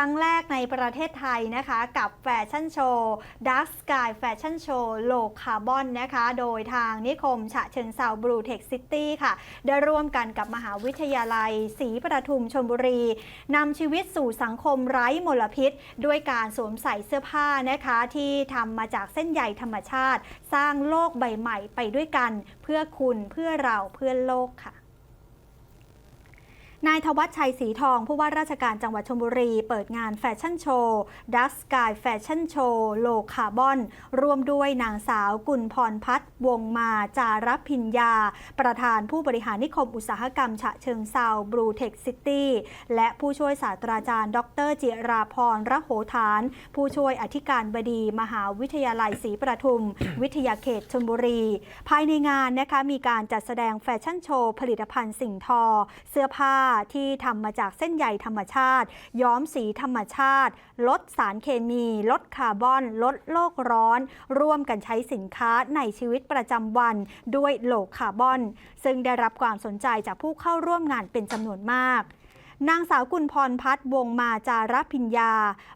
ครั้งแรกในประเทศไทยนะคะกับแฟชั่นโชว์ Dark Sky Fashion Show Low Carbon นะคะ โดยทางนิคม ฉะเชิงเซา Blue Tech City ค่ะ ได้ร่วมกันกับมหาวิทยาลัยศรีประทุมชลบุรีนำชีวิตสู่สังคมไร้มลพิษ ด้วยการสวมใส่เสื้อผ้านะคะที่ทำมาจากเส้นใยธรรมชาติ สร้างโลกใบใหม่ไปด้วยกัน เพื่อคุณเพื่อเราเพื่อโลกค่ะ นายทวัชชัยสีทองผู้ว่าราชการจังหวัดชลบุรี เปิดงานแฟชั่นโชว์ Dust Sky Fashion Show Low Carbon ร่วมด้วยนางสาวกุลพรพัฒน์วงมาจารพิญญา ประธานผู้บริหารนิคมอุตสาหกรรม ฉะเชิงเซา Blue Tech City และผู้ช่วยศาสตราจารย์ ดรจิราพรระโหฐาน ผู้ช่วยอธิการบดี มหาวิทยาลัยศรีประทุม วิทยาเขตชลบุรี ภายในงานนะคะมีการจัดแสดงแฟชั่นโชว์ผลิตภัณฑ์สิ่งทอ เสื้อผ้าที่ทำมาจากเส้นใยธรรมชาติ ย้อมสีธรรมชาติ ลดสารเคมี ลดคาร์บอน ลดโลกร้อน ร่วมกันใช้สินค้าในชีวิตประจำวันด้วยโลคาร์บอน ซึ่งได้รับความสนใจจากผู้เข้าร่วมงานเป็นจำนวนมาก นางสาวกุลพรพัฒน์วงมาจารพิญญา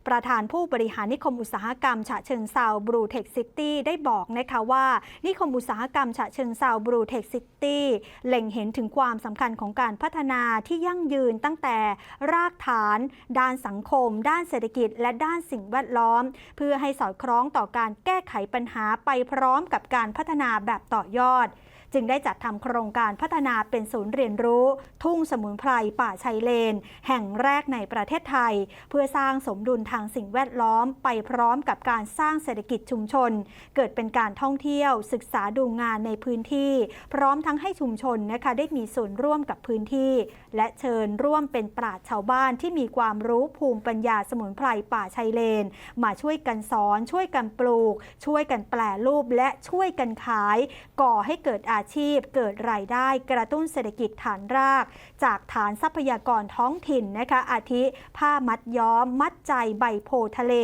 ประธานผู้บริหารนิคมอุตสาหกรรมฉะเชิงเซาบรูเทคซิตี้ได้บอกนะคะว่า นิคมอุตสาหกรรมฉะเชิงเซาบรูเทคซิตี้เล็งเห็นถึงความสำคัญของการพัฒนาที่ยั่งยืนตั้งแต่รากฐาน ด้านสังคม ด้านเศรษฐกิจ และด้านสิ่งแวดล้อม เพื่อให้สอดคล้องต่อการแก้ไขปัญหาไปพร้อมกับการพัฒนาแบบต่อยอด จึงได้จัดทำโครงการพัฒนาเป็นศูนย์เรียนรู้ ทุ่งสมุนไพรป่าชายเลน แห่งแรกในประเทศไทย เพื่อสร้างสมดุลทางสิ่งแวดล้อมไปพร้อมกับการสร้างเศรษฐกิจชุมชน เกิดเป็นการท่องเที่ยว ศึกษาดูงานในพื้นที่ พร้อมทั้งให้ชุมชนนะคะได้มีส่วนร่วมกับพื้นที่ และเชิญร่วมเป็นปราชชาวบ้านที่มีความรู้ภูมิปัญญาสมุนไพรป่าชายเลน มาช่วยกันสอน ช่วยกันปลูก ช่วยกันแปลรูปและช่วยกันขาย ก่อให้เกิดอาชีพ เกิดรายได้กระตุ้นเศรษฐกิจฐานราก จากฐานทรัพยากรท้องถิ่นนะคะ อาทิผ้ามัดย้อม มัดใจใบโพทะเล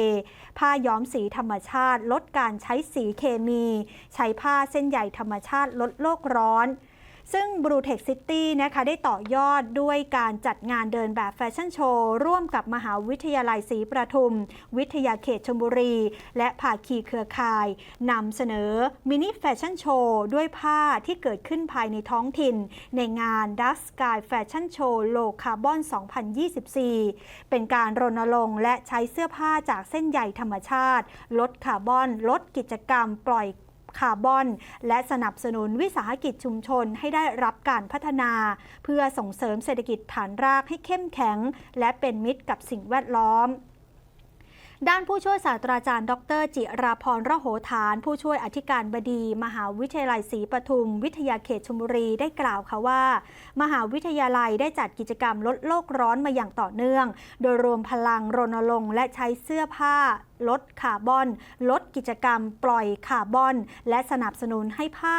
ผ้าย้อมสีธรรมชาติ ลดการใช้สีเคมี ใช้ผ้าเส้นใยธรรมชาติลดโลกร้อน ซึ่ง Blue Tech City นะคะได้ต่อยอดด้วยการจัดงานเดินแบบแฟชั่นโชว์ ร่วมกับมหาวิทยาลัยศรีประทุม วิทยาเขตชลบุรี และภาคีเครือข่ายนำเสนอมินิแฟชั่นโชว์ด้วยผ้าที่เกิดขึ้นภายในท้องถิ่น ในงาน Dust Sky Fashion Show Low Carbon 2024 เป็นการรณรงค์และใช้เสื้อผ้าจากเส้นใยธรรมชาติ ลดคาร์บอน ลดกิจกรรมปล่อย คาร์บอน และสนับสนุนวิสาหกิจชุมชนให้ได้รับการพัฒนา เพื่อส่งเสริมเศรษฐกิจฐานรากให้เข้มแข็ง และเป็นมิตรกับสิ่งแวดล้อม ด้านผู้ช่วยศาสตราจารย์ ดร จิราพรระโหฐาน ผู้ช่วยอธิการบดี มหาวิทยาลัยศรีปทุม วิทยาเขตชลบุรีได้กล่าวค่ะว่า มหาวิทยาลัยได้จัดกิจกรรมลดโลกร้อนมาอย่างต่อเนื่อง โดยรวมพลังรณรงค์และใช้เสื้อผ้าลดคาร์บอน ลดกิจกรรมปล่อยคาร์บอน และสนับสนุนให้ผ้า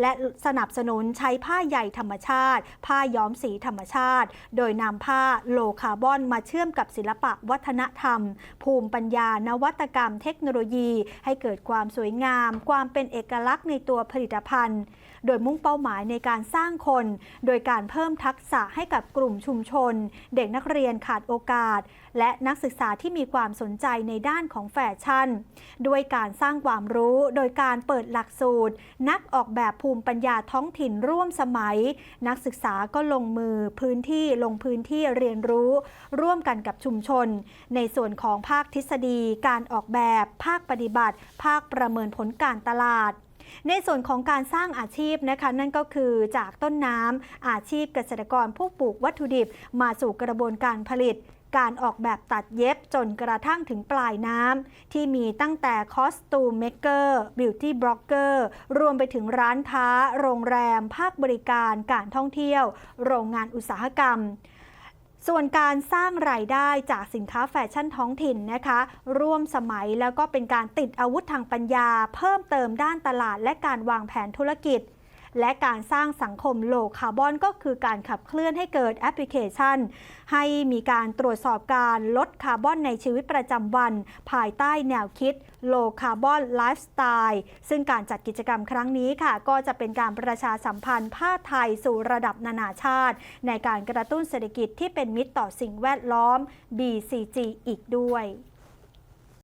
และสนับสนุนใช้ผ้าใยธรรมชาติ ผ้าย้อมสีธรรมชาติ โดยนำผ้าโลคาร์บอนมาเชื่อมกับศิลปะวัฒนธรรม ภูมิปัญญานวัตกรรมเทคโนโลยี ให้เกิดความสวยงาม ความเป็นเอกลักษณ์ในตัวผลิตภัณฑ์ โดยมุ่งเป้าหมายในการสร้างคน โดยการเพิ่มทักษะให้กับกลุ่มชุมชน เด็กนักเรียนขาดโอกาส และนักศึกษาที่มีความสนใจในด้านของแฟชั่น ด้วยการสร้างความรู้ โดยการเปิดหลักสูตร นักออกแบบภูมิปัญญาท้องถิ่นร่วมสมัย นักศึกษาก็ลงมือพื้นที่ลงพื้นที่เรียนรู้ ร่วมกันกับชุมชน ในส่วนของภาคทฤษฎี การออกแบบ ภาคปฏิบัติ ภาคประเมินผลการตลาดในส่วนของการสร้างอาชีพนะคะนั่นก็คือจากต้นน้ำอาชีพเกษตรกรผู้ปลูกวัตถุดิบมาสู่กระบวนการผลิต การออกแบบตัดเย็บจนกระทั่งถึงปลายน้ำที่มีตั้งแต่คอสตูมเมกเกอร์บิวตี้บล็อกเกอร์รวมไปถึงร้านค้า โรงแรม ภาคบริการการท่องเที่ยว โรงงานอุตสาหกรรมส่วนการสร้างรายได้จากสินค้าแฟชั่นท้องถิ่นนะคะ ร่วมสมัยแล้วก็เป็นการติดอาวุธทางปัญญา เพิ่มเติมด้านตลาดและการวางแผนธุรกิจ และการสร้างสังคมโลคาร์บอนก็คือการขับเคลื่อนให้เกิดแอปพลิเคชัน ให้มีการตรวจสอบการลดคาร์บอนในชีวิตประจำวัน ภายใต้แนวคิดโลคาร์บอนไลฟ์สไตล์ซึ่งการจัดกิจกรรมครั้งนี้ค่ะ ก็จะเป็นการประชาสัมพันธ์ผ้าไทยสู่ระดับนานาชาติ ในการกระตุ้นเศรษฐกิจที่เป็นมิตรต่อสิ่งแวดล้อม BCG อีกด้วย